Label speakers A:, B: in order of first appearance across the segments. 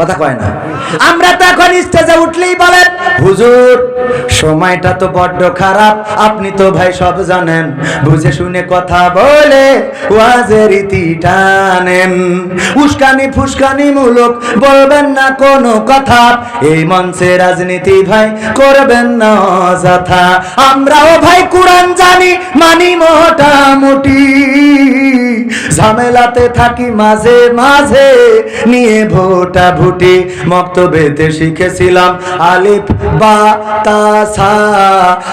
A: কথা কয় না। আমরা তো এখন স্টেজে উঠলেই বলেন, হুজুর, সময়টা তো বড্ড খারাপ। আপনি তো ভাই সব জানেন। বুঝে শুনে কথা বলে ওয়াজের রীতি টানেন উস্কানি ফুসকানি মূলক বলবেন না কোনো কথা। এই মঞ্চে রাজনীতি ভাই করবেন না অযথা। আমরাও ভাই কোরআন জানি, মানি মোটামুটি ঝামেলাতে থাকি মাঝে মাঝে, নিয়ে ভোটা ভুটি মক্তবেতে শিখেছিলাম আলিফ বা তা সা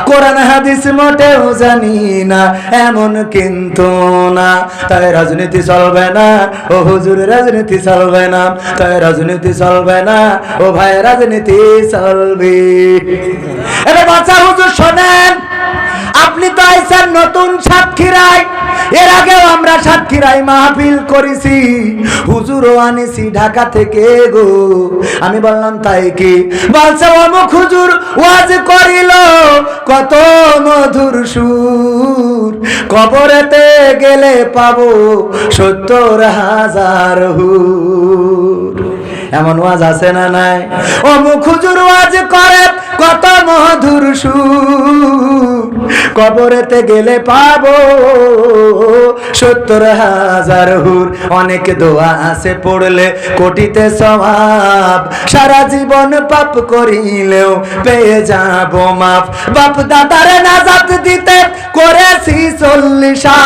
A: কোরআন হাদিস মোটেও জানি না, এমন কিন্তু না। তাই রাজনীতি চলবে না, ও হুজুর রাজনীতি চলবে না, তাই রাজনীতি চলবে না, ও ভাই রাজনীতি চলবে। এবার বাচ্চা হুজুর শোনেন, আপনি তো আইসেন নতুন সাতক্ষীরায়। এর আগেও আমরা সাতক্ষীরায় মাহফিল করেছি। হুজুরও আনিছি ঢাকা থেকে গো। আমি বললাম, তাই কি? বলছে, অমুক হুজুর ওয়াজ করিল, কত মধুর সুর। কবরেতে গেলে পাবো সত্তর হাজার হুর। এমন ওয়াজ আছে না নাই? অমুক হুজুর ওয়াজ করে কত মধুর সুর। কবরেতে গেলে পাবো সত্তর হাজার হুর। অনেক দোয়া আছে পড়লে কোটিতে সবাব সারা জীবন পাপ করিলেও পেয়ে যাব মাপ বাপ দাদারে নাজাত দিতে করেছি চল্লিশা।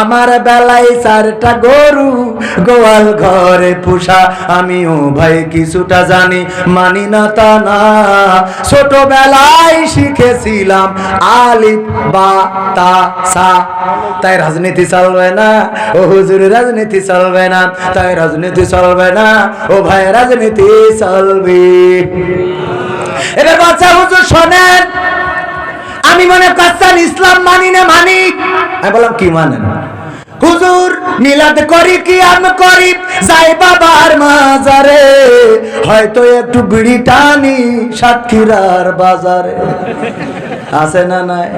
A: আমার বেলায় চারটা গরু গোয়াল ঘরে পুষা। আমিও ভাই কিছুটা জানি, মানি না তা না। ছোটবেলায় শিখেছিলাম আলিফ, বা, তা, সা। তাই রাজনীতি চলবে না। ও হুজুর, রাজনীতি চলবে না। তাই রাজনীতি চলবে না। ও ভাই, রাজনীতি চলবে। এবার বাচ্চা, হুজুর, শোনেন। আমি মনে করছেন ইসলাম মানি না মানি আমি বললাম, কি মানেন? হুজুর, মিলাদ করি কি আমি করি? যাই বাবার মাজারে, হয়তো একটু বিড়ি টানি সাতক্ষীরার বাজারে। আছে না নাই?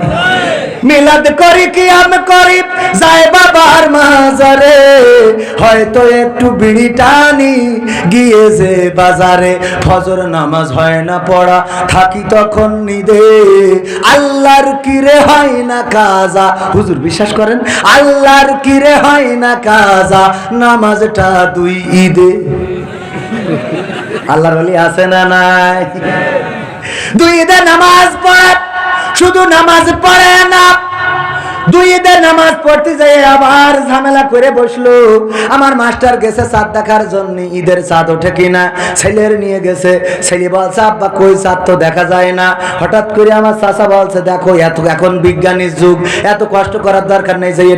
A: মিলাদ করি কি আমি করি যাই বাবার মাজারে। হয়তো একটু বিড়ি টানি গিয়ে যে বাজারে ফজর নামাজ হয় না পড়া থাকি তখন নিদে। আল্লাহর কিরে হয় না কাজা? হুজুর বিশ্বাস করেন? আল্লাহর কিরে হয় না কাজা? নামাজটা দুই ঈদে। আল্লাহর বলি আছে না নাই? দুই ঈদে নামাজ পড়ে শুধু নামাজ পড়ে না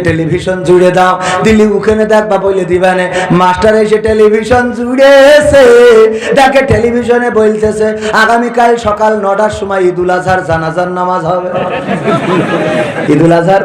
A: টেলিভিশন জুড়ে দাও। দিল্লি ওখানে দেখবা বলে দিবানে। মাস্টার এসে টেলিভিশন জুড়েছে। দেখে টেলিভিশনে বলতেছে, আগামীকাল সকাল নটার সময় ঈদুল আজহার জানাজার নামাজ হবে। ঈদুল আজহার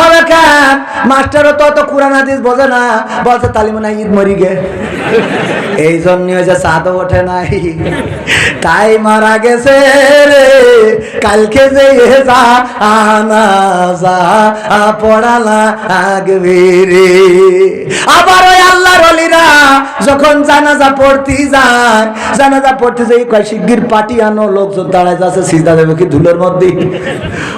A: হবে কেন? মাস্টারও তো অত কোরআন হাদিস বোঝে না। বলছে তালি মনে ঈদ মরি গে। এই জন্য যে চাঁদও ওঠে নাই। তাই মারা গেছে রে। কালকে যে যা আনা যা পড়ালা আগবে রে। আবার ওই আল্লাহর অলিরা যখন জানাজা পড়তে যায়, জানাজা পড়তে যাই কয়, শিগগির পাটি আনো, লোকজন দাঁড়ায় যাচ্ছে, সিজদা দেবে কি ধুলোর মধ্যে?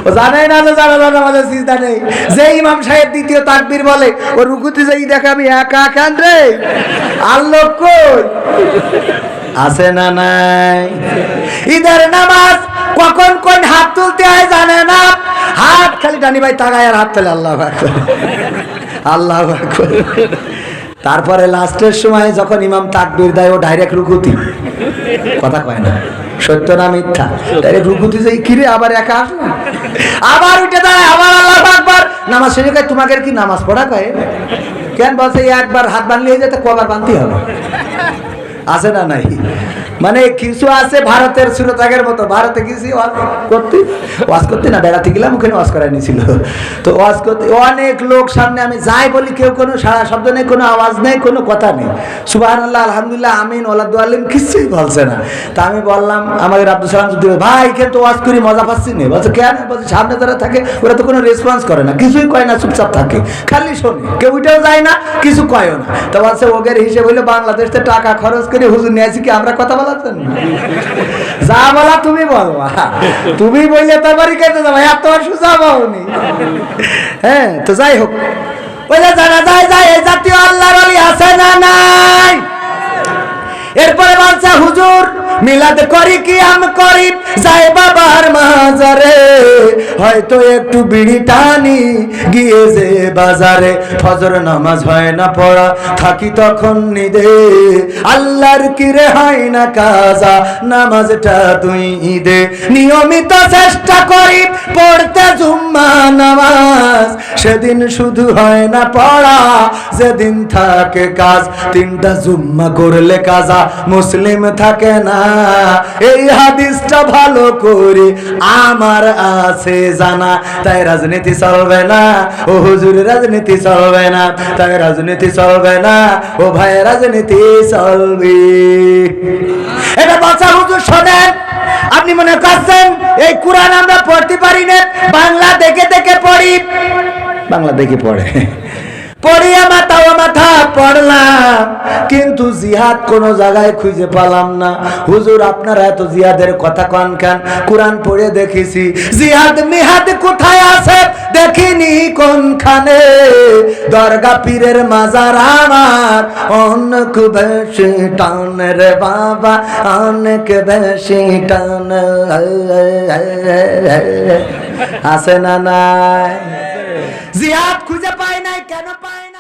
A: ও জানাই না যে জানাজা নামাজে সিজদা নেই। যে ইমাম সাহেব দ্বিতীয় তাকবীর বলে, ও রুকুতে যাই দেখে আমি একা খান রে? আল্লোক কই? আছে না নাই। ঈদের নামাজ কখন কোন হাত তুলতে হয় জানে না। হাত খালি টানি ভাই তাকায় আর হাত তোলে, আল্লাহ আল্লাহ তারপরে লাস্টের সময় যখন ইমাম তাকবীর দেয়, ও ডাইরেক্ট রুকুতি। কথা কয় না। সত্য না মিথ্যা? তাহলে রুকুতি যাই কিরে আবার একা? আসলো আবার উঠে দাঁড়ায়, আবার আল্লাহ একবার নামাজ শেষে কয়, তোমাকে কি নামাজ পড়া কয়? কেন বলছে একবার হাত বানলে যেতে, কবার বানতে হবে? আছে না নাই? মানে কিছু আছে ভারতের সুরতাগের মতো। ভারতে গেছি, ওয়াজ করতে। ওয়াজ করতে না, বেড়াতে গেলাম, ওখানে ওয়াজ করাই নিয়েছিল তো ওয়াজ করতে, অনেক লোক সামনে আমি যাই বলি, কেউ কোনো সারা শব্দ নেই, কোনো আওয়াজ নেই, কোনো কথা নেই। সুবাহ আলহামদুলিল্লাহ, আমিন ওলাদু আলিম, কিছুই বলছে না। তা আমি বললাম, আমাদের আব্দুল সালাম যদি ভাই কিন্তু ওয়াজ করি, মজা পাচ্ছি না। বলছে, কেন? বলছে, সামনে যারা থাকে, ওরা তো কোনো রেসপন্স করে না, কিছুই কয় না, চুপচাপ থাকে। খালি শোনে, কেউ উঠেও যায় না, কিছু কয়ও না। তো বলছে, ওগের হিসেবে হইল বাংলাদেশে টাকা খরচ করে হুজুর নিয়ে আসি কি আমরা কথা বলা যা বলা তুমি বলবা তুমি বললে তো বাড়ি কেটে যাব এত সুজা হ্যাঁ তো যাই হোক। বলে জানা যায় যায়, এই জাতীয় আল্লাহর আছে না নাই? এরপরে বলছে, হুজুর মিলাদ করি কি আম করি, যাই বাবার মাজারে। হয়তো একটু বিড়ি টানি, গিয়ে যে বাজারে। ফজর নামাজ হয় না পড়া, থাকি তখন নিদে। আল্লাহর কিরে হয় না কাজা, নামাজটা তুই ঈদে। নিয়মিত চেষ্টা করি পড়তে জুম্মা নামাজ। সেদিন শুধু হয় না পড়া, যেদিন থাকে কাজ। তিনটা জুম্মা করলে কাজা, মুসলিম থাকে না। এই হাদিসটা ভালো করে আমার আছে জানা। তাই রাজনীতি চলবে না। ও হুজুর, রাজনীতি চলবে না। তাই রাজনীতি চলবে না। ও ভাই, রাজনীতি চলবে। এটা বাচ্চা হুজুর শোনেন, আপনি মনে করছেন এই কোরআন আমরা পড়তে পারি না? বাংলা দেখে দেখে পড়ি। বাংলা দেখে পড়ে। পড়িয়া মাথা ও মাথা পড়লাম, কিন্তু জিহাদ কোন জায়গায় খুঁজে পেলাম না। হুজুর, আপনারা এত জিহাদের কথা কন কেন? কোরআন পড়ে দেখেছি। জিহাদ মিহাদ কোথায় আছে দেখিনি কোনখানে। দরগা পীরের মাজার আমার, অনেক বেশি টান রে বাবা, অনেক বেশি টান। আছে না নাই? জিহাদ খুঁজে পায় নাই কেন পায় না